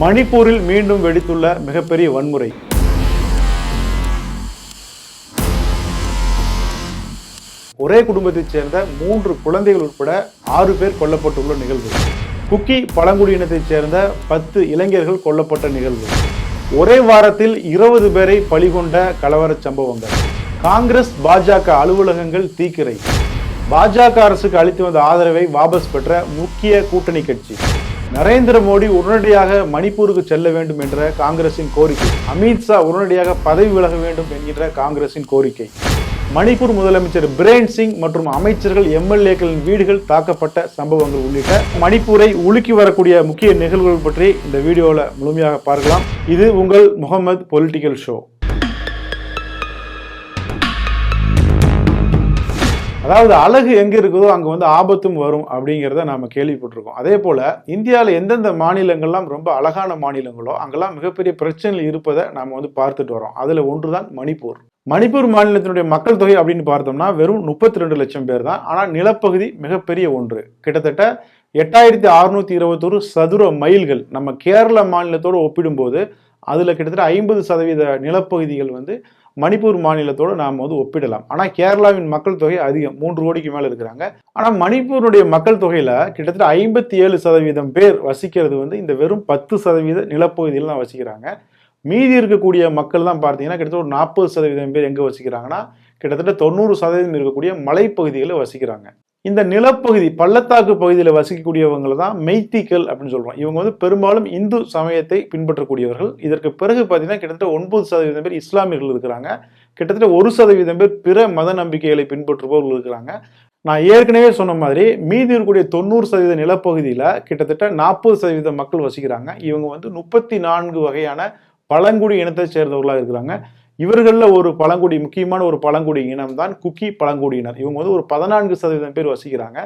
மணிப்பூரில் மீண்டும் வெடித்துள்ள மிகப்பெரிய வன்முறை. ஒரே குடும்பத்தைச் சேர்ந்த மூன்று குழந்தைகள் உட்பட ஆறு பேர் கொல்லப்பட்டுள்ள நிகழ்வு. குக்கி பழங்குடியினத்தைச் சேர்ந்த பத்து இளைஞர்கள் கொல்லப்பட்ட நிகழ்வு. ஒரே வாரத்தில் இருபது பேரை பலிகொண்ட கலவரச் சம்பவங்கள். காங்கிரஸ் பாஜக அலுவலகங்கள் தீக்கிரை. பாஜக அரசுக்கு அளித்து வந்த ஆதரவை வாபஸ் பெற்ற முக்கிய கூட்டணி கட்சி. நரேந்திர மோடி உடனடியாக மணிப்பூருக்கு செல்ல வேண்டும் என்ற காங்கிரசின் கோரிக்கை. அமித்ஷா உடனடியாக பதவி விலக வேண்டும் என்கின்ற காங்கிரசின் கோரிக்கை. மணிப்பூர் முதலமைச்சர் பிரேன் சிங் மற்றும் அமைச்சர்கள் எம்எல்ஏக்களின் வீடுகள் தாக்கப்பட்ட சம்பவங்கள் உள்ளிட்ட மணிப்பூரை உலுக்கி வரக்கூடிய முக்கிய நிகழ்வுகள் பற்றி இந்த வீடியோவில் முழுமையாக பார்க்கலாம். இது உங்கள் முகமது பொலிட்டிக்கல் ஷோ. அதாவது அழகு எங்க இருக்குதோ அங்க வந்து ஆபத்தும் வரும் அப்படிங்கிறத நாம கேள்விப்பட்டிருக்கோம். அதே போல இந்தியாவில் எந்தெந்த மாநிலங்கள்லாம் ரொம்ப அழகான மாநிலங்களோ அங்கெல்லாம் மிகப்பெரிய பிரச்சனைகள் இருப்பதை நாம வந்து பார்த்துட்டு வரோம். அதுல ஒன்றுதான் மணிப்பூர். மணிப்பூர் மாநிலத்தினுடைய மக்கள் தொகை அப்படின்னு பார்த்தோம்னா வெறும் முப்பத்தி ரெண்டு லட்சம் பேர் தான். ஆனால் நிலப்பகுதி மிகப்பெரிய ஒன்று. கிட்டத்தட்ட எட்டாயிரத்தி அறுநூத்தி இருபத்தொரு சதுர மைல்கள் நம்ம கேரள மாநிலத்தோடு ஒப்பிடும்போது அதில் கிட்டத்தட்ட ஐம்பது சதவீத நிலப்பகுதிகள் வந்து மணிப்பூர் மாநிலத்தோடு நாம் வந்து ஒப்பிடலாம். ஆனால் கேரளாவின் மக்கள் தொகை அதிகம். மூன்று கோடிக்கு மேலே இருக்கிறாங்க. ஆனால் மணிப்பூருடைய மக்கள் தொகையில் கிட்டத்தட்ட ஐம்பத்தி ஏழு சதவீதம் பேர் வசிக்கிறது வந்து இந்த வெறும் பத்து சதவீத நிலப்பகுதியில் தான் வசிக்கிறாங்க. மீதி இருக்கக்கூடிய மக்கள் தான் பார்த்தீங்கன்னா கிட்டத்தட்ட ஒரு நாற்பது சதவீதம் பேர் எங்கே வசிக்கிறாங்கன்னா கிட்டத்தட்ட தொண்ணூறு சதவீதம் இருக்கக்கூடிய மலைப்பகுதிகளில் வசிக்கிறாங்க. இந்த நிலப்பகுதி பள்ளத்தாக்கு பகுதியில் வசிக்கக்கூடியவங்களை தான் மெய்த்திகள் அப்படின்னு சொல்கிறோம் இவங்க வந்து பெரும்பாலும் இந்து சமயத்தை பின்பற்றக்கூடியவர்கள். இதற்கு பிறகு பார்த்தீங்கன்னா கிட்டத்தட்ட ஒன்பது சதவீதம் பேர் இஸ்லாமியர்கள் இருக்கிறாங்க. கிட்டத்தட்ட ஒரு சதவீதம் பேர் பிற மத நம்பிக்கைகளை பின்பற்றுபவர்கள் இருக்கிறாங்க. நான் ஏற்கனவே சொன்ன மாதிரி மீதி இருக்கக்கூடிய தொண்ணூறு சதவீத நிலப்பகுதியில் கிட்டத்தட்ட நாற்பது சதவீத மக்கள் வசிக்கிறாங்க. இவங்க வந்து முப்பத்தி நான்கு வகையான பழங்குடி இனத்தை சேர்ந்தவர்களாக இருக்கிறாங்க. இவர்களில் ஒரு பழங்குடி முக்கியமான ஒரு பழங்குடி இனம் தான் குக்கி பழங்குடியினர். இவங்க வந்து ஒரு பதினான்கு சதவீதம் பேர் வசிக்கிறாங்க.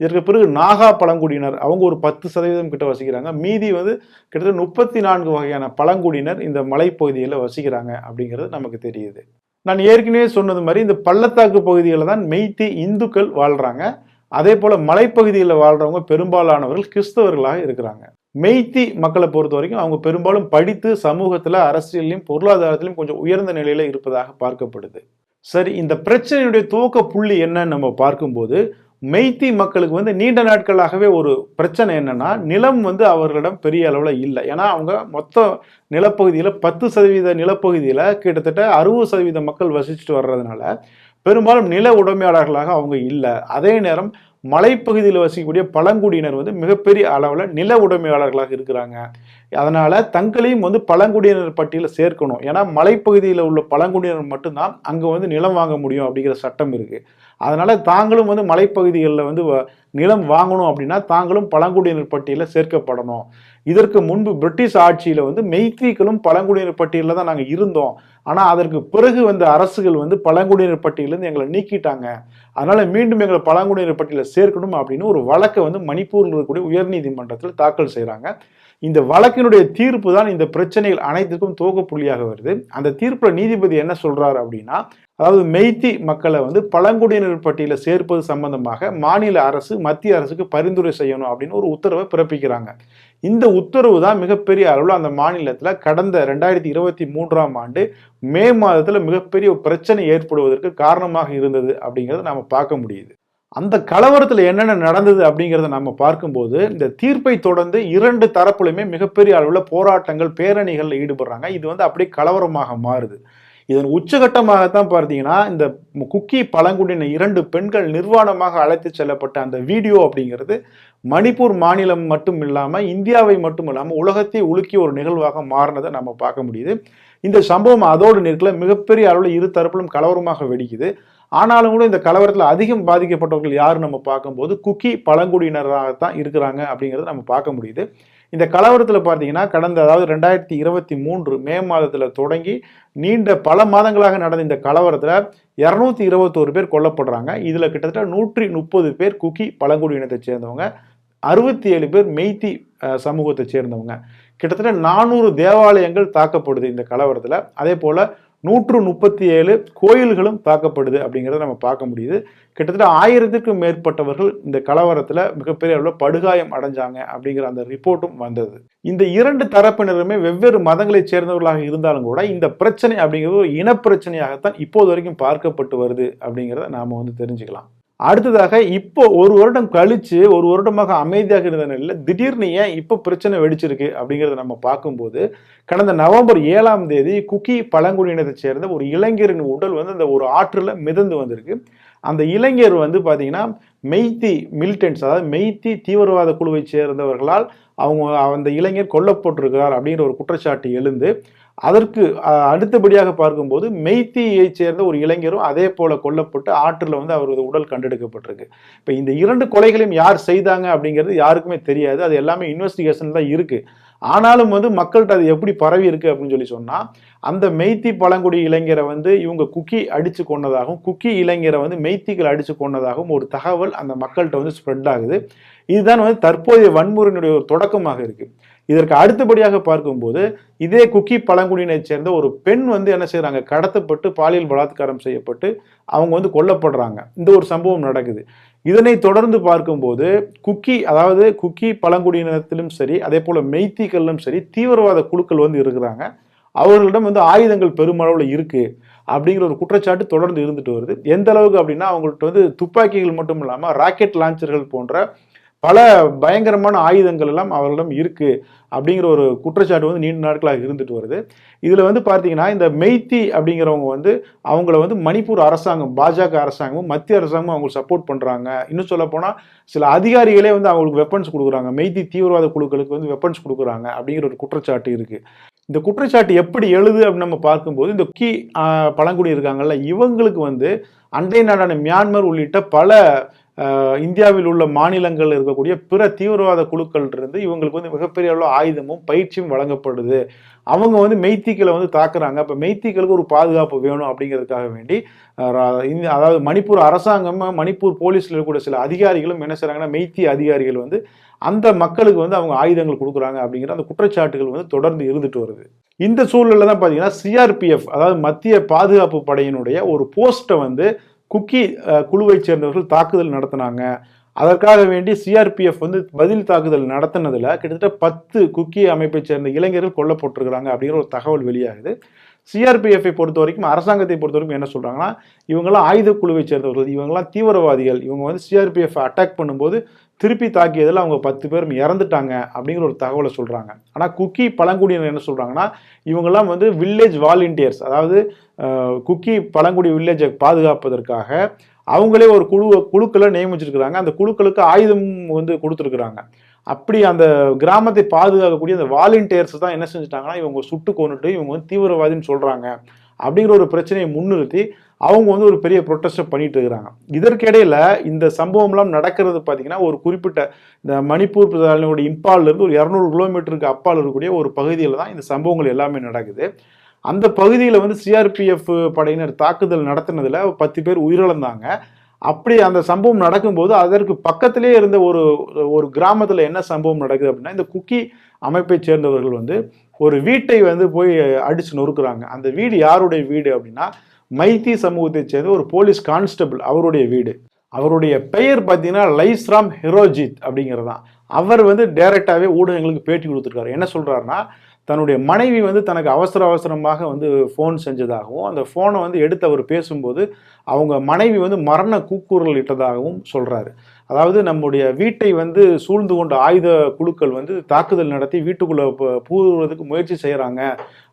இதற்கு பிறகு நாகா பழங்குடியினர் அவங்க ஒரு பத்து சதவீதம் கிட்ட வசிக்கிறாங்க. மீதி வந்து கிட்டத்தட்ட முப்பத்தி நான்கு வகையான பழங்குடியினர் இந்த மலைப்பகுதியில் வசிக்கிறாங்க அப்படிங்கிறது நமக்கு தெரியுது. நான் ஏற்கனவே சொன்னது மாதிரி இந்த பள்ளத்தாக்கு பகுதியில் தான் மெய்த்தி இந்துக்கள் வாழ்கிறாங்க அதே போல் மலைப்பகுதியில் வாழ்கிறவங்க பெரும்பாலானவர்கள் கிறிஸ்தவர்களாக இருக்கிறாங்க. மெய்த்தி மக்களை பொறுத்த வரைக்கும் அவங்க பெரும்பாலும் படித்து சமூகத்தில் அரசியலையும் பொருளாதாரத்திலையும் கொஞ்சம் உயர்ந்த நிலையில் இருப்பதாக பார்க்கப்படுது. சரி இந்த பிரச்சனையுடைய துவக்க புள்ளி என்னன்னு நம்ம பார்க்கும்போது மெய்த்தி மக்களுக்கு வந்து நீண்ட நாட்களாகவே ஒரு பிரச்சனை என்னன்னா நிலம் வந்து அவர்களிடம் பெரிய அளவில் இல்லை. ஏன்னா அவங்க மொத்த நிலப்பகுதியில் பத்து சதவீத நிலப்பகுதியில் கிட்டத்தட்ட அறுபது சதவீத மக்கள் வசிச்சுட்டு வர்றதுனால பெரும்பாலும் நில உடைமையாளர்களாக அவங்க இல்லை. அதே நேரம் மலைப்பகுதியில் வசிக்கக்கூடிய பழங்குடியினர் வந்து மிகப்பெரிய அளவில் நில உடைமையாளர்களாக இருக்கிறாங்க. அதனால் தங்களையும் வந்து பழங்குடியினர் பட்டியலில் சேர்க்கணும். ஏன்னா மலைப்பகுதியில் உள்ள பழங்குடியினர் மட்டும்தான் அங்கே வந்து நிலம் வாங்க முடியும் அப்படிங்கிற சட்டம் இருக்குது அதனால் தாங்களும் வந்து மலைப்பகுதிகளில் வந்து நிலம் வாங்கணும் அப்படின்னா தாங்களும் பழங்குடியினர் பட்டியலில் சேர்க்கப்படணும். இதற்கு முன்பு பிரிட்டிஷ் ஆட்சியில் வந்து மெய்த்திகளும் பழங்குடியினர் பட்டியலில் தான் நாங்கள் இருந்தோம். ஆனால் அதற்கு பிறகு வந்த அரசுகள் வந்து பழங்குடியினர் பட்டியலேருந்து எங்களை நீக்கிட்டாங்க. அதனால் மீண்டும் எங்களை பழங்குடியினர் பட்டியலில் சேர்க்கணும் அப்படின்னு ஒரு வழக்கை வந்து மணிப்பூரில் இருக்கக்கூடிய உயர்நீதிமன்றத்தில் தாக்கல் செய்கிறாங்க இந்த வழக்கினுடைய தீர்ப்பு தான் இந்த பிரச்சனைகள் அனைத்துக்கும் துவக்க புள்ளியாக வருது. அந்த தீர்ப்பில் நீதிபதி என்ன சொல்றாரு அப்படின்னா அதாவது மெய்த்தி மக்களை வந்து பழங்குடியினர் பட்டியலில் சேர்ப்பது சம்பந்தமாக மாநில அரசு மத்திய அரசுக்கு பரிந்துரை செய்யணும் அப்படின்னு ஒரு உத்தரவை பிறப்பிக்கிறாங்க. இந்த உத்தரவு தான் மிகப்பெரிய அளவில் அந்த மாநிலத்தில் கடந்த ரெண்டாயிரத்தி இருபத்தி மூன்றாம் ஆண்டு மே மாதத்தில் மிகப்பெரிய ஒரு பிரச்சனை ஏற்படுவதற்கு காரணமாக இருந்தது அப்படிங்கிறத நம்ம பார்க்க முடியுது. அந்த கலவரத்தில் என்னென்ன நடந்தது அப்படிங்கிறத நம்ம பார்க்கும்போது இந்த தீர்ப்பை தொடர்ந்து இரண்டு தரப்புலையுமே மிகப்பெரிய அளவில் போராட்டங்கள் பேரணிகளில் ஈடுபடுறாங்க. இது வந்து அப்படியே கலவரமாக மாறுது. இதன் உச்சகட்டமாகத்தான் பார்த்தீங்கன்னா இந்த குக்கி பழங்குடியின இரண்டு பெண்கள் நிர்வாணமாக அழைத்து செல்லப்பட்ட அந்த வீடியோ அப்படிங்கிறது மணிப்பூர் மாநிலம் மட்டும் இல்லாமல் இந்தியாவை மட்டும் இல்லாமல் உலகத்தை உலுக்கிய ஒரு நிகழ்வாக மாறினதை நம்ம பார்க்க முடியுது. இந்த சம்பவம் அதோடு நிற்கல. மிகப்பெரிய அளவில் இரு தரப்பிலும் கலவரமாக வெடிக்குது. ஆனாலும் கூட இந்த கலவரத்தில் அதிகம் பாதிக்கப்பட்டவர்கள் யார் நம்ம பார்க்கும்போது குக்கி பழங்குடியினராகத்தான் இருக்கிறாங்க அப்படிங்கிறத நம்ம பார்க்க முடியுது. இந்த கலவரத்தில் பார்த்தீங்கன்னா கடந்த அதாவது ரெண்டாயிரத்தி இருபத்தி மூன்று மே மாதத்தில் தொடங்கி நீண்ட பல மாதங்களாக நடந்த இந்த கலவரத்தில் இரநூத்தி இருபத்தோரு பேர் கொல்லப்படுறாங்க. இதில் கிட்டத்தட்ட நூற்றி முப்பது பேர் குக்கி பழங்குடியினத்தை சேர்ந்தவங்க அறுபத்தி ஏழு பேர் மெய்த்தி சமூகத்தை சேர்ந்தவங்க. கிட்டத்தட்ட நானூறு தேவாலயங்கள் தாக்கப்படுது இந்த கலவரத்தில். அதே போல் நூற்று முப்பத்தி ஏழு கோயில்களும் தாக்கப்படுது அப்படிங்கிறத நம்ம பார்க்க முடியுது. கிட்டத்தட்ட ஆயிரத்திற்கும் மேற்பட்டவர்கள் இந்த கலவரத்தில் மிகப்பெரிய அளவில் படுகாயம் அடைஞ்சாங்க அப்படிங்கிற அந்த ரிப்போர்ட்டும் வந்தது. இந்த இரண்டு தரப்பினருமே வெவ்வேறு மதங்களைச் சேர்ந்தவர்களாக இருந்தாலும் கூட இந்த பிரச்சனை அப்படிங்கிறது ஒரு இனப்பிரச்சனையாகத்தான் இப்போது வரைக்கும் பார்க்கப்பட்டு வருது அப்படிங்கிறத நாம் வந்து தெரிஞ்சுக்கலாம். அடுத்ததாக இப்போ ஒரு வருடம் கழிச்சு ஒரு வருடமாக அமைதியாக இருந்த நிலையில் திடீர்னு ஏன் இப்போ பிரச்சனை வெடிச்சிருக்கு அப்படிங்கிறத நம்ம பார்க்கும்போது கடந்த நவம்பர் ஏழாம் தேதி குக்கி பழங்குடியினத்தை சேர்ந்த ஒரு இளைஞரின் உடல் வந்து அந்த ஒரு ஆற்றில் மிதந்து வந்திருக்கு. அந்த இளைஞர் வந்து பார்த்தீங்கன்னா மெய்த்தி மிலிட்டன்ஸ் அதாவது மெய்த்தி தீவிரவாத குழுவை சேர்ந்தவர்களால் அவங்க அந்த இளைஞர் கொல்லப்பட்டிருக்கிறார் அப்படிங்கிற ஒரு குற்றச்சாட்டு எழுந்து அதற்கு அடுத்தபடியாக பார்க்கும்போது மெய்த்தியை சேர்ந்த ஒரு இளைஞரும் அதே போல கொல்லப்பட்டு ஆற்றில் வந்து அவரது உடல் கண்டெடுக்கப்பட்டிருக்கு. இப்போ இந்த இரண்டு கொலைகளையும் யார் செய்தாங்க அப்படிங்கிறது யாருக்குமே தெரியாது. அது எல்லாமே இன்வெஸ்டிகேஷன் தான் இருக்கு. ஆனாலும் வந்து மக்கள்கிட்ட அது எப்படி பரவி இருக்கு அப்படின்னு சொல்லி சொன்னா அந்த மெய்த்தி பழங்குடி இளைஞரை வந்து இவங்க குக்கி அடிச்சு கொண்டதாகவும் குக்கி இளைஞரை வந்து மெய்த்திகள் அடிச்சு கொண்டதாகவும் ஒரு தகவல் அந்த மக்கள்கிட்ட வந்து ஸ்ப்ரெட் ஆகுது. இதுதான் வந்து தற்போதைய வன்முறையினுடைய ஒரு தொடக்கமாக இருக்குது இதற்கு அடுத்தபடியாக பார்க்கும்போது இதே குக்கி பழங்குடியினைச் சேர்ந்த ஒரு பெண் வந்து என்ன செய்கிறாங்க கடத்தப்பட்டு பாலியல் பலாத்காரம் செய்யப்பட்டு அவங்க வந்து கொல்லப்படுறாங்க. இந்த ஒரு சம்பவம் நடக்குது. இதனை தொடர்ந்து பார்க்கும்போது குக்கி அதாவது குக்கி பழங்குடியினத்திலும் சரி அதே போல மெய்த்திகளிலும் சரி தீவிரவாத குழுக்கள் வந்து இருக்கிறாங்க. அவர்களிடம் வந்து ஆயுதங்கள் பெருமளவில் இருக்கு அப்படிங்கிற ஒரு குற்றச்சாட்டு தொடர்ந்து இருந்துட்டு வருது. எந்த அளவுக்கு அப்படின்னா அவங்கள்ட்ட வந்து துப்பாக்கிகள் மட்டும் இல்லாமல் ராக்கெட் லான்ச்சர்கள் போன்ற பல பயங்கரமான ஆயுதங்கள் எல்லாம் அவர்களிடம் இருக்கு அப்படிங்கிற ஒரு குற்றச்சாட்டு வந்து நீண்ட நாட்களாக இருந்துட்டு வருது. இதில் வந்து பார்த்தீங்கன்னா இந்த மெய்த்தி அப்படிங்கிறவங்க வந்து அவங்கள வந்து மணிப்பூர் அரசாங்கம் பாஜக அரசாங்கமும் மத்திய அரசாங்கமும் அவங்களுக்கு சப்போர்ட் பண்ணுறாங்க இன்னும் சொல்லப்போனால் சில அதிகாரிகளே வந்து அவங்களுக்கு வெப்பன்ஸ் கொடுக்குறாங்க. மெய்த்தி தீவிரவாத குழுக்களுக்கு வந்து வெப்பன்ஸ் கொடுக்குறாங்க அப்படிங்கிற ஒரு குற்றச்சாட்டு இருக்குது இந்த குற்றச்சாட்டு எப்படி எழுது அப்படின்னு நம்ம பார்க்கும்போது இந்த கி பழங்குடி இருக்காங்கல்ல இவங்களுக்கு வந்து அண்டை நாடான மியான்மர் உள்ளிட்ட பல இந்தியாவில் உள்ள மாநிலங்கள் இருக்கக்கூடிய பிற தீவிரவாத குழுக்கள் இருந்து இவங்களுக்கு வந்து மிகப்பெரிய அளவு ஆயுதமும் பயிற்சியும் வழங்கப்படுது. அவங்க வந்து மெய்த்திகளை வந்து தாக்குறாங்க. அப்போ மெய்த்திகளுக்கு ஒரு பாதுகாப்பு வேணும் அப்படிங்கிறதுக்காக வேண்டி அதாவது மணிப்பூர் அரசாங்கம் மணிப்பூர் போலீஸில் இருக்கக்கூடிய சில அதிகாரிகளும் என்ன செய்கிறாங்கன்னா மெய்த்தி அதிகாரிகள் வந்து அந்த மக்களுக்கு வந்து அவங்க ஆயுதங்கள் கொடுக்குறாங்க அப்படிங்கிற அந்த குற்றச்சாட்டுகள் வந்து தொடர்ந்து இருந்துட்டு வருது. இந்த சூழலில் தான் பார்த்தீங்கன்னா சிஆர்பிஎஃப் அதாவது மத்திய பாதுகாப்பு படையினுடைய ஒரு போஸ்ட்டை வந்து குக்கி குழுவை சேர்ந்தவர்கள் தாக்குதல் நடத்தினாங்க. அதற்காக வேண்டி சிஆர்பிஎஃப் வந்து பதில் தாக்குதல் நடத்தினதில் கிட்டத்தட்ட பத்து குக்கி அமைப்பை சேர்ந்த இளைஞர்கள் கொல்லப்பட்டிருக்கிறாங்க அப்படிங்கிற ஒரு தகவல் வெளியாகுது. சிஆர்பிஎஃப்பை பொறுத்த வரைக்கும் அரசாங்கத்தை பொறுத்த வரைக்கும் என்ன சொல்கிறாங்கன்னா இவங்கெல்லாம் ஆயுத குழுவை சேர்ந்தவர்கள் இவங்கெல்லாம் தீவிரவாதிகள் இவங்க வந்து சிஆர்பிஎஃப் அட்டாக் பண்ணும்போது திருப்பி தாக்கியதில் அவங்க பத்து பேரும் இறந்துட்டாங்க அப்படிங்கிற ஒரு தகவலை சொல்கிறாங்க ஆனால் குக்கி பழங்குடியினர் என்ன சொல்கிறாங்கன்னா இவங்கெல்லாம் வந்து வில்லேஜ் வாலண்டியர்ஸ் அதாவது குக்கி பழங்குடி வில்லேஜை பாதுகாப்பதற்காக அவங்களே ஒரு குழு குழுக்களை நியமிச்சிருக்கிறாங்க. அந்த குழுக்களுக்கு ஆயுதம் வந்து கொடுத்துருக்குறாங்க. அப்படி அந்த கிராமத்தை பாதுகாக்கக்கூடிய அந்த வாலண்டியர்ஸ் தான் என்ன செஞ்சுட்டாங்கன்னா இவங்க சுட்டு கொண்டுட்டு இவங்க வந்து தீவிரவாதின்னு சொல்கிறாங்க அப்படிங்கிற ஒரு பிரச்சனையை முன்னிறுத்தி அவங்க வந்து ஒரு பெரிய ப்ரொட்டஸ்ட்டை பண்ணிட்டு இருக்கிறாங்க. இதற்கிடையில இந்த சம்பவம்லாம் நடக்கிறது பார்த்தீங்கன்னா ஒரு குறிப்பிட்ட இந்த மணிப்பூர் பிரதானியோட இருந்து ஒரு இரநூறு கிலோமீட்டருக்கு அப்பால் இருக்கக்கூடிய ஒரு பகுதியில் தான் இந்த சம்பவங்கள் எல்லாமே நடக்குது. அந்த பகுதியில் வந்து சிஆர்பிஎஃப் படையினர் தாக்குதல் நடத்தினதில் பத்து பேர் உயிரிழந்தாங்க. அப்படி அந்த சம்பவம் நடக்கும்போது அதற்கு பக்கத்திலே இருந்த ஒரு ஒரு கிராமத்தில் என்ன சம்பவம் நடக்குது அப்படின்னா இந்த குக்கி அமைப்பை சேர்ந்தவர்கள் வந்து ஒரு வீட்டை வந்து போய் அடித்து நொறுக்குறாங்க. அந்த வீடு யாருடைய வீடு அப்படின்னா மைத்தி சமூகத்தை சேர்ந்த ஒரு போலீஸ் கான்ஸ்டபிள் அவருடைய வீடு. அவருடைய பெயர் பார்த்தீங்கன்னா லைஸ்ராம் ஹிரோஜித் அப்படிங்கிறதான். அவர் வந்து டேரெக்டாகவே ஊடகங்களுக்கு பேட்டி கொடுத்துருக்காரு. என்ன சொல்கிறாருன்னா தன்னுடைய மனைவி வந்து தனக்கு அவசர அவசரமாக வந்து ஃபோன் செஞ்சதாகவும் அந்த ஃபோனை வந்து எடுத்து அவர் பேசும்போது அவங்க மனைவி வந்து மரண கூக்குரல் இட்டதாகவும் சொல்கிறாரு அதாவது நம்முடைய வீட்டை வந்து சூழ்ந்து கொண்ட ஆயுத குழுக்கள் வந்து தாக்குதல் நடத்தி வீட்டுக்குள்ளே பூதுவதற்கு முயற்சி செய்கிறாங்க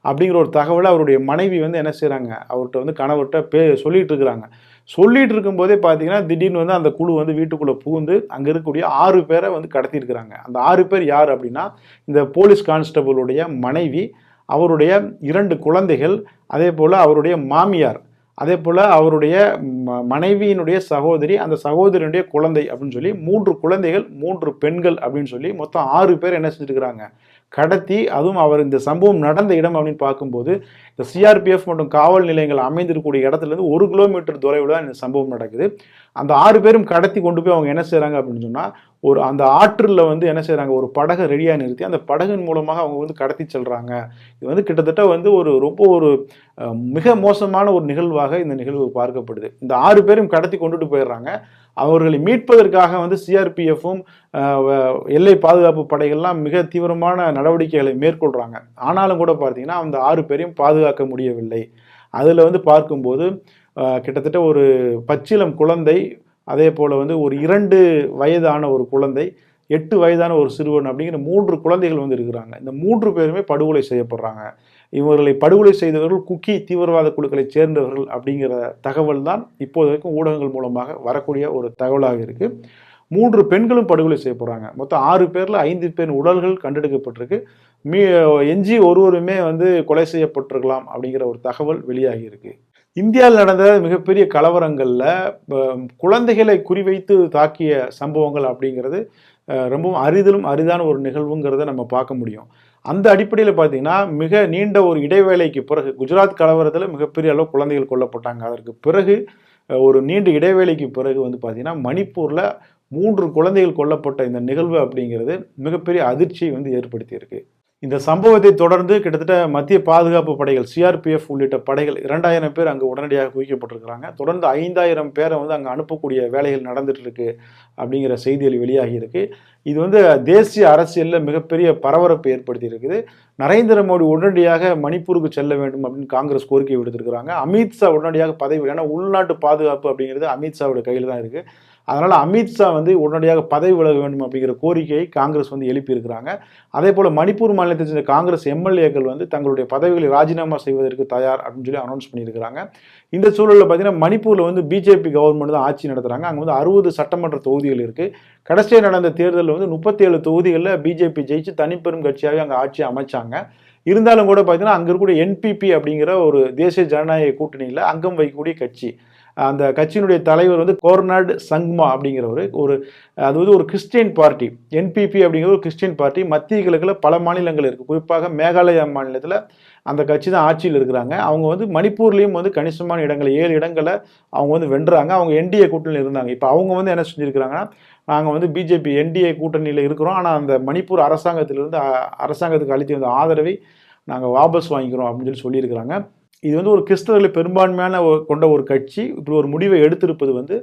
அப்படிங்கிற ஒரு தகவலை அவருடைய மனைவி வந்து என்ன செய்கிறாங்க அவர்கிட்ட வந்து கணவர்கிட்ட பே சொல்லிட்டு இருக்கிறாங்க. சொல்லிட்டு இருக்கும்போதே பார்த்தீங்கன்னா திடீர்னு வந்து அந்த குழு வந்து வீட்டுக்குள்ளே புகுந்து அங்கே இருக்கக்கூடிய ஆறு பேரை வந்து கடத்தியிருக்கிறாங்க. அந்த ஆறு பேர் யார் அப்படின்னா இந்த போலீஸ் கான்ஸ்டபிளுடைய மனைவி அவருடைய இரண்டு குழந்தைகள் அதே போல் அவருடைய மாமியார் அதே போல் அவருடைய மனைவியினுடைய சகோதரி அந்த சகோதரியினுடைய குழந்தை அப்படின்னு சொல்லி மூன்று குழந்தைகள் மூன்று பெண்கள் அப்படின்னு சொல்லி மொத்தம் ஆறு பேர் என்ன செஞ்சுருக்கிறாங்க? கடத்தி அதுவும் அவர் இந்த சம்பவம் நடந்த இடம் அப்படின்னு பார்க்கும்போது இந்த சிஆர்பிஎஃப் மற்றும் காவல் நிலையங்கள் அமைந்திருக்கக்கூடிய இடத்துலேருந்து ஒரு கிலோமீட்டர் தொலைவில் தான் இந்த சம்பவம் நடக்குது. அந்த ஆறு பேரும் கடத்தி கொண்டு போய் அவங்க என்ன செய்கிறாங்க அப்படின்னு சொன்னால் ஒரு அந்த ஆற்றில் வந்து என்ன செய்கிறாங்க ஒரு படகை ரெடியாக நிறுத்தி அந்த படகின் மூலமாக அவங்க வந்து கடத்தி செல்கிறாங்க இது வந்து கிட்டத்தட்ட வந்து ஒரு ரொம்ப ஒரு மிக மோசமான ஒரு நிகழ்வாக இந்த நிகழ்வு பார்க்கப்படுது. இந்த ஆறு பேரும் கடத்தி கொண்டுட்டு போயிடுறாங்க. அவர்களை மீட்பதற்காக வந்து சிஆர்பிஎஃப்பும் எல்லை பாதுகாப்பு படைகள்லாம் மிக தீவிரமான நடவடிக்கைகளை மேற்கொள்கிறாங்க ஆனாலும் கூட பார்த்தீங்கன்னா அந்த ஆறு பேரையும் பாதுகாக்க முடியவில்லை. அதில் வந்து பார்க்கும்போது கிட்டத்தட்ட ஒரு பச்சிலம் குழந்தை அதே போல் வந்து ஒரு இரண்டு வயதான ஒரு குழந்தை எட்டு வயதான ஒரு சிறுவன் அப்படிங்கிற மூன்று குழந்தைகள் வந்து இருக்கிறாங்க. இந்த மூன்று பேருமே படுகொலை செய்யப்படுறாங்க. இவர்களை படுகொலை செய்தவர்கள் குக்கி தீவிரவாத குழுக்களைச் சேர்ந்தவர்கள் அப்படிங்கிற தகவல் தான் இப்போது வரைக்கும் ஊடகங்கள் மூலமாக வரக்கூடிய ஒரு தகவலாக இருக்குது மூன்று பெண்களும் படுகொலை செய்ய போகிறாங்க மொத்தம் ஆறு பேரில் ஐந்து பெண் உடல்கள் கண்டெடுக்கப்பட்டிருக்கு. மீ எஞ்சி ஒருவருமே வந்து கொலை செய்யப்பட்டிருக்கலாம் அப்படிங்கிற ஒரு தகவல் வெளியாகி இருக்கு இந்தியாவில் நடந்த மிகப்பெரிய கலவரங்களில் குழந்தைகளை குறிவைத்து தாக்கிய சம்பவங்கள் அப்படிங்கிறது ரொம்பவும் அரிதிலும் அரிதான ஒரு நிகழ்வுங்கிறத நம்ம பார்க்க முடியும். அந்த அடிப்படையில் பார்த்தீங்கன்னா மிக நீண்ட ஒரு இடைவேளைக்கு பிறகு குஜராத் கலவரத்தில் மிகப்பெரிய அளவு குழந்தைகள் கொல்லப்பட்டாங்க. அதற்கு பிறகு ஒரு நீண்ட இடைவேளைக்கு பிறகு வந்து பார்த்தீங்கன்னா மணிப்பூரில் மூன்று குழந்தைகள் கொல்லப்பட்ட இந்த நிகழ்வு அப்படிங்கிறது மிகப்பெரிய அதிர்ச்சியை வந்து ஏற்படுத்தியிருக்கு. இந்த சம்பவத்தை தொடர்ந்து கிட்டத்தட்ட மத்திய பாதுகாப்பு படைகள் சிஆர்பிஎஃப் உள்ளிட்ட படைகள் இரண்டாயிரம் பேர் அங்கே உடனடியாக குவிக்கப்பட்டிருக்கிறாங்க. தொடர்ந்து ஐந்தாயிரம் பேரை வந்து அங்கே அனுப்பக்கூடிய வேலைகள் நடந்துட்டு இருக்கு அப்படிங்கிற செய்திகள் வெளியாகி இருக்கு இது வந்து தேசிய அரசியலில் மிகப்பெரிய பரபரப்பை ஏற்படுத்தி இருக்குது நரேந்திர மோடி உடனடியாக மணிப்பூருக்கு செல்ல வேண்டும் அப்படின்னு காங்கிரஸ் கோரிக்கை விடுத்திருக்கிறாங்க. அமித்ஷா உடனடியாக பதவி ஏன்னா உள்நாட்டு பாதுகாப்பு அப்படிங்கிறது அமித்ஷாவோட கையில் தான் இருக்குது அதனால் அமித்ஷா வந்து உடனடியாக பதவி விலக வேண்டும் அப்படிங்கிற கோரிக்கையை காங்கிரஸ் வந்து எழுப்பியிருக்கிறாங்க. அதே போல் மணிப்பூர் மாநிலத்தை சேர்ந்த காங்கிரஸ் எம்எல்ஏக்கள் வந்து தங்களுடைய பதவிகளை ராஜினாமா செய்வதற்கு தயார் அப்படின்னு சொல்லி அனௌன்ஸ் பண்ணியிருக்கிறாங்க. இந்த சூழலில் பார்த்தீங்கன்னா மணிப்பூரில் வந்து பிஜேபி கவர்மெண்ட் தான் ஆட்சி நடத்துகிறாங்க அங்கே வந்து அறுபது சட்டமன்ற தொகுதிகள் இருக்குது கடைசியாக நடந்த தேர்தலில் வந்து முப்பத்தேழு தொகுதிகளில் பிஜேபி ஜெயிச்சு தனிப்பெரும் கட்சியாகவே அங்கே ஆட்சி அமைச்சாங்க. இருந்தாலும் கூட பார்த்தீங்கன்னா அங்கே இருக்கக்கூடிய என்பிபி அப்படிங்கிற ஒரு தேசிய ஜனநாயக கூட்டணியில் அங்கம் வைக்கக்கூடிய கட்சி. அந்த கட்சியினுடைய தலைவர் வந்து கோர்னாட் சங்மா அப்படிங்கிறவர். ஒரு அது வந்து ஒரு கிறிஸ்டியன் பார்ட்டி என்பிபி அப்படிங்கிற ஒரு கிறிஸ்டியன் பார்ட்டி. மத்திய கிழக்கில் பல மாநிலங்கள் இருக்குது குறிப்பாக மேகாலயா மாநிலத்தில் அந்த கட்சி தான் ஆட்சியில் இருக்கிறாங்க. அவங்க வந்து மணிப்பூர்லேயும் வந்து கணிசமான இடங்களை ஏழு இடங்களை அவங்க வந்து வென்றாங்க. அவங்க என்டிஏ கூட்டணியில் இருந்தாங்க. இப்போ அவங்க வந்து என்ன செஞ்சுருக்கிறாங்கன்னா நாங்கள் வந்து பிஜேபி என்டிஏ கூட்டணியில் இருக்கிறோம். ஆனால் அந்த மணிப்பூர் அரசாங்கத்திலிருந்து அரசாங்கத்துக்கு அளித்து வந்த ஆதரவை நாங்கள் வாபஸ் வாங்கிக்கிறோம் அப்படின்னு சொல்லி சொல்லியிருக்கிறாங்க. இது வந்து ஒரு கிறிஸ்தவர்களை பெரும்பான்மையான கொண்ட ஒரு கட்சி. இப்படி ஒரு முடிவை எடுத்திருப்பது வந்து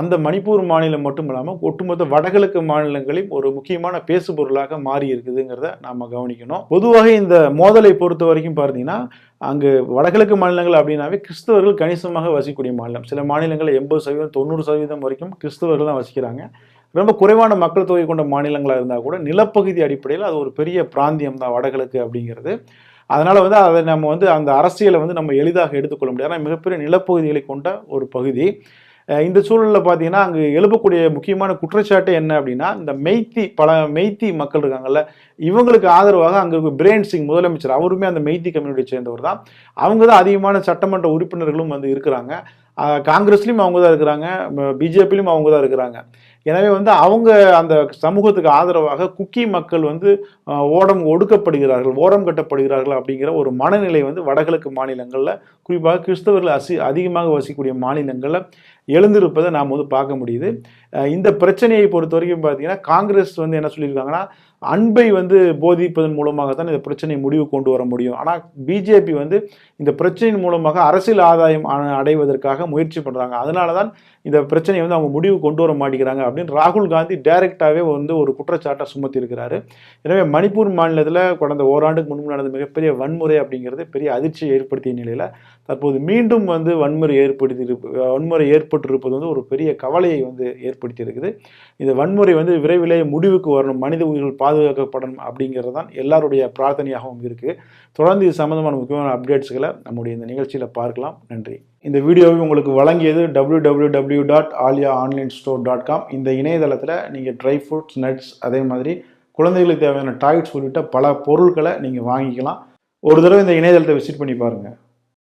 அந்த மணிப்பூர் மாநிலம் மட்டும் இல்லாமல் ஒட்டுமொத்த வடகிழக்கு மாநிலங்களையும் ஒரு முக்கியமான பேசுபொருளாக மாறி இருக்குதுங்கிறத நாம் கவனிக்கணும். பொதுவாக இந்த மோதலை பொறுத்த வரைக்கும் பார்த்தீங்கன்னா அங்கு வடகிழக்கு மாநிலங்கள் அப்படின்னாவே கிறிஸ்தவர்கள் கணிசமாக வசிக்கக்கூடிய மாநிலம். சில மாநிலங்களில் எண்பது சதவீதம் தொண்ணூறு சதவீதம் வரைக்கும் கிறிஸ்தவர்கள் தான் வசிக்கிறாங்க. ரொம்ப குறைவான மக்கள் தொகை கொண்ட மாநிலங்களாக இருந்தால் கூட நிலப்பகுதி அடிப்படையில் அது ஒரு பெரிய பிராந்தியம் தான் வடகிழக்கு அப்படிங்கிறது. அதனால் வந்து அதை நம்ம வந்து அந்த அரசியலை வந்து நம்ம எளிதாக எடுத்துக்கொள்ள முடியாது. ஏன்னா மிகப்பெரிய நிலப்பகுதிகளை கொண்ட ஒரு பகுதி. இந்த சூழலில் பார்த்தீங்கன்னா அங்கே எழுப்பக்கூடிய முக்கியமான குற்றச்சாட்டு என்ன அப்படின்னா இந்த மெய்த்தி பல மெய்த்தி மக்கள் இருக்காங்கல்ல இவங்களுக்கு ஆதரவாக அங்கே இருக்க பிரேன் சிங் முதலமைச்சர். அவருமே அந்த மெய்த்தி கம்யூனிட்டியை சேர்ந்தவர் தான். அவங்க தான் அதிகமான சட்டமன்ற உறுப்பினர்களும் வந்து இருக்கிறாங்க. காங்கிரஸ்லேயும் அவங்க தான் இருக்கிறாங்க. பிஜேபிலையும் அவங்க தான் இருக்கிறாங்க. எனவே வந்து அவங்க அந்த சமூகத்துக்கு ஆதரவாக குக்கி மக்கள் வந்து ஓடம் ஒடுக்கப்படுகிறார்கள் ஓரம் கட்டப்படுகிறார்கள் அப்படிங்கிற ஒரு மனநிலை வந்து வடகிழக்கு மாநிலங்களில் குறிப்பாக கிறிஸ்தவர்கள் அசி அதிகமாக வசிக்கக்கூடிய மாநிலங்களில் எழுந்திருப்பதை நாம் வந்து பார்க்க முடியுது. இந்த பிரச்சனையை பொறுத்த வரைக்கும் பார்த்தீங்கன்னா காங்கிரஸ் வந்து என்ன சொல்லியிருக்காங்கன்னா அன்பை வந்து போதிப்பதன் மூலமாக தான் இந்த பிரச்சனையை முடிவு கொண்டு வர முடியும். ஆனால் பிஜேபி வந்து இந்த பிரச்சனையின் மூலமாக அரசியல் ஆதாயம் அடைவதற்காக முயற்சி பண்ணுறாங்க அதனால தான் இந்த பிரச்சனையை வந்து அவங்க முடிவு கொண்டு வர மாட்டேங்கிறாங்க அப்படின்னு ராகுல் காந்தி டைரெக்டாகவே வந்து ஒரு குற்றச்சாட்டை சுமத்தியிருக்கிறாரு. எனவே மணிப்பூர் மாநிலத்தில் கடந்த ஓராண்டுக்கு முன்பு நடந்த மிகப்பெரிய வன்முறை அப்படிங்கிறது பெரிய அதிர்ச்சியை ஏற்படுத்திய நிலையில் தற்போது மீண்டும் வந்து வன்முறை ஏற்படுத்தி வன்முறை ஏற்பட்டிருப்பது வந்து ஒரு பெரிய கவலையை வந்து ஏற்படுத்தி இருக்குது இந்த வன்முறை வந்து விரைவிலே முடிவுக்கு வரணும். மனித உயிர்கள் பாதுகாக்கப்படணும் அப்படிங்கிறது தான் எல்லாருடைய பிரார்த்தனையாகவும் இருக்குது தொடர்ந்து இது சம்பந்தமான முக்கியமான அப்டேட்ஸ்களை நம்முடைய இந்த நிகழ்ச்சியில் பார்க்கலாம். நன்றி. இந்த வீடியோவை உங்களுக்கு வழங்கியது www.alia dot Alia online store dot com இந்த இணையதளத்தில் நீங்கள் ட்ரை ஃப்ரூட்ஸ் நட்ஸ் அதே மாதிரி குழந்தைகளுக்கு தேவையான டாய்ஸ் உள்ளிட்ட பல பொருட்களை நீங்கள் வாங்கிக்கலாம். ஒரு தடவை இந்த இணையதளத்தை விசிட் பண்ணி பாருங்கள்